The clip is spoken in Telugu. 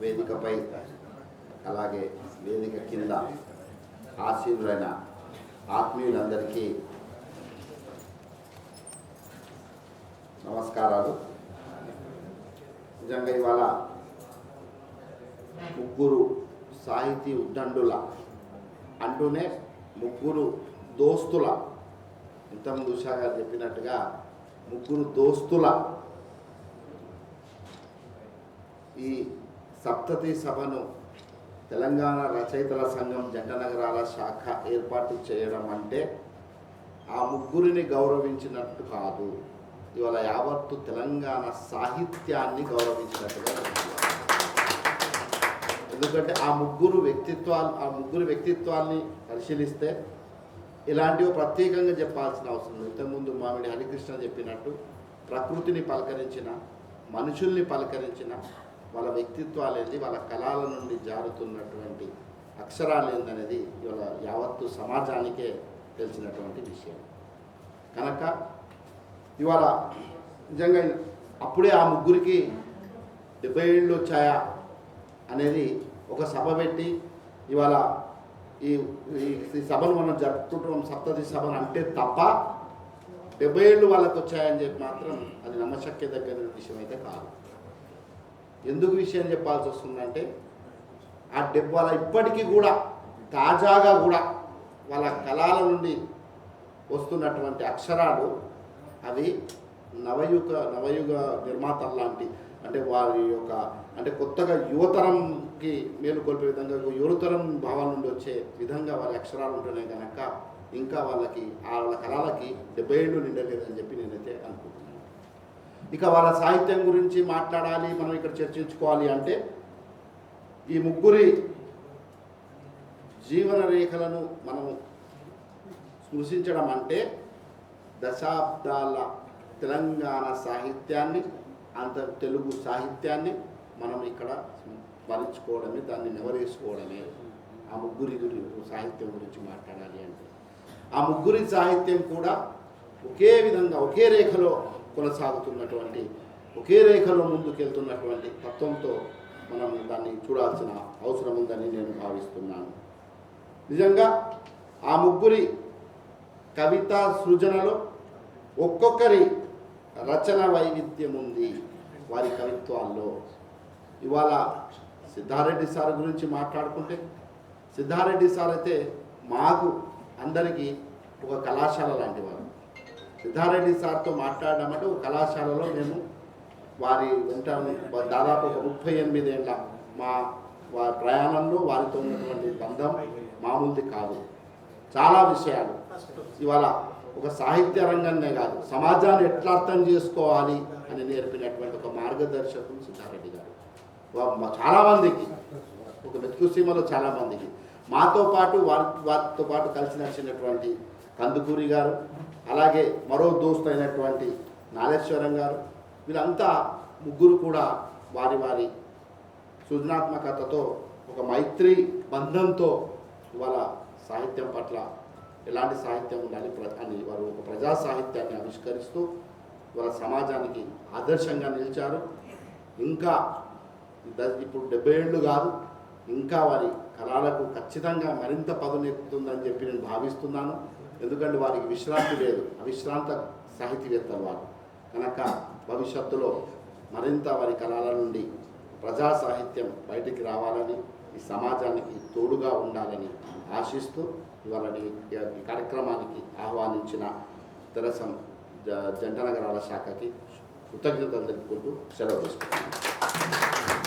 వేదికపై అలాగే వేదిక కింద ఆశీనులైన ఆత్మీయులందరికీ నమస్కారాలు. నిజంగా ఇవాళ ముగ్గురు సాహితీ ఉద్దండుల అంటూనే ముగ్గురు దోస్తుల ఇంతకుముందు ఉషా గారు చెప్పినట్టుగా ముగ్గురు దోస్తుల ఈ సప్తతి సభను తెలంగాణ రచయితల సంఘం జంట నగరాల శాఖ ఏర్పాటు చేయడం అంటే ఆ ముగ్గురిని గౌరవించినట్టు కాదు. ఇవాళ యావత్తు తెలంగాణ సాహిత్యాన్ని గౌరవించినట్టుగా ఎందుకంటే ఆ ముగ్గురు వ్యక్తిత్వాలు ఆ ముగ్గురు వ్యక్తిత్వాల్ని పరిశీలిస్తే ఇలాంటివి ప్రత్యేకంగా చెప్పాల్సిన అవసరం లేదు. ఇంతకుముందు మామిడి హరికృష్ణ చెప్పినట్టు ప్రకృతిని పలకరించిన మనుషుల్ని పలకరించిన వాళ్ళ వ్యక్తిత్వాలు ఏంది వాళ్ళ కళల నుండి జారుతున్నటువంటి అక్షరాలు ఏందనేది ఇవాళ యావత్తు సమాజానికే తెలిసినటువంటి విషయం. కనుక ఇవాళ నిజంగా అప్పుడే ఆ ముగ్గురికి డెబ్బై ఏళ్ళు వచ్చాయా అనేది ఒక సభ పెట్టి ఇవాళ ఈ ఈ- సభను మనం జరుపుకుంటున్నాం సప్తతి సభను అంటే తప్ప డెబ్బై ఏళ్ళు వాళ్ళకి వచ్చాయని చెప్పి మాత్రం అది నమ్మశక్య దగ్గర విషయం అయితే కాదు. ఎందుకు విషయం చెప్పాల్సి వస్తుందంటే ఆ డెబ్ వాళ్ళ ఇప్పటికీ కూడా తాజాగా కూడా వాళ్ళ కళల నుండి వస్తున్నటువంటి అక్షరాలు అవి నవయుగ నవయుగ నిర్మాతలు లాంటి అంటే వారి యొక్క అంటే కొత్తగా యువతరంకి మేలుకొల్పే విధంగా యువతరం భావం నుండి వచ్చే విధంగా వారి అక్షరాలు ఉంటున్నాయి కనుక ఇంకా వాళ్ళకి ఆ వాళ్ళ కళలకి డెబ్బై ఏళ్ళు నిండలేదని చెప్పి నేనైతే అనుకుంటున్నాను. ఇక వాళ్ళ సాహిత్యం గురించి మాట్లాడాలి మనం ఇక్కడ చర్చించుకోవాలి అంటే ఈ ముగ్గురి జీవన రేఖలను మనము స్పృశించడం అంటే దశాబ్దాల తెలంగాణ సాహిత్యాన్ని అంత తెలుగు సాహిత్యాన్ని మనం ఇక్కడ స్మరించుకోవడమే దాన్ని నెవరేసుకోవడమే ఆ ముగ్గురి గురించి సాహిత్యం గురించి మాట్లాడాలి అంటే. ఆ ముగ్గురి సాహిత్యం కూడా ఒకే విధంగా ఒకే రేఖలో కొనసాగుతున్నటువంటి ఒకే రేఖలో ముందుకెళ్తున్నటువంటి తత్వంతో మనం దాన్ని చూడాల్సిన అవసరం ఉందని నేను భావిస్తున్నాను. నిజంగా ఆ ముగ్గురి కవిత సృజనలో ఒక్కొక్కరి రచన వైవిధ్యం ఉంది వారి కవిత్వాల్లో. ఇవాళ సిద్ధారెడ్డి సార్ గురించి మాట్లాడుకుంటే సిద్ధారెడ్డి సార్ అయితే మాకు అందరికీ ఒక కళాశాల లాంటి వారు. సిద్ధారెడ్డి సార్తో మాట్లాడినామంటే ఒక కళాశాలలో మేము వారి వెంట దాదాపు ఒక ముప్పై ఎనిమిదేళ్ళ మా వారి ప్రయాణంలో వారితో ఉన్నటువంటి బంధం మామూలుది కాదు. చాలా విషయాలు. ఇవాళ ఒక సాహిత్య రంగంనే కాదు సమాజాన్ని ఎట్లా అర్థం చేసుకోవాలి అని నేర్పినటువంటి ఒక మార్గదర్శకులు సిద్ధారెడ్డి గారు. చాలామందికి మా- ఒక మెతుకు సీమలో చాలామందికి. మాతో పాటు వారి వారితో పాటు కలిసి నడిచినటువంటి కందుకూరి గారు అలాగే మరో దోస్తు అయినటువంటి నాగేశ్వరం గారు వీళ్ళంతా ముగ్గురు కూడా వారి వారి సృజనాత్మకతతో ఒక మైత్రి బంధంతో ఇవాళ సాహిత్యం పట్ల ఎలాంటి సాహిత్యం ఉండాలి ప్ర- అని వారు ఒక ప్రజా సాహిత్యాన్ని ఆవిష్కరిస్తూ వాళ్ళ సమాజానికి ఆదర్శంగా నిలిచారు. ఇంకా ఇప్పుడు డెబ్బై ఏళ్ళు కాదు ఇంకా వారి కళలకు ఖచ్చితంగా మరింత పదునెక్కుతుందని చెప్పి నేను భావిస్తున్నాను. ఎందుకంటే వారికి విశ్రాంతి లేదు. అవిశ్రాంత సాహితీవేత్తలు వారు. కనుక భవిష్యత్తులో మరింత వారి కళల నుండి ప్రజా సాహిత్యం బయటికి రావాలని ఈ సమాజానికి తోడుగా ఉండాలని ఆశిస్తూ ఇవాళ ఈ కార్యక్రమానికి ఆహ్వానించిన తెరసం జ- జంట నగరాల శాఖకి కృతజ్ఞతలు తెలుపుకుంటూ సెలవు తీసుకుంటున్నాను.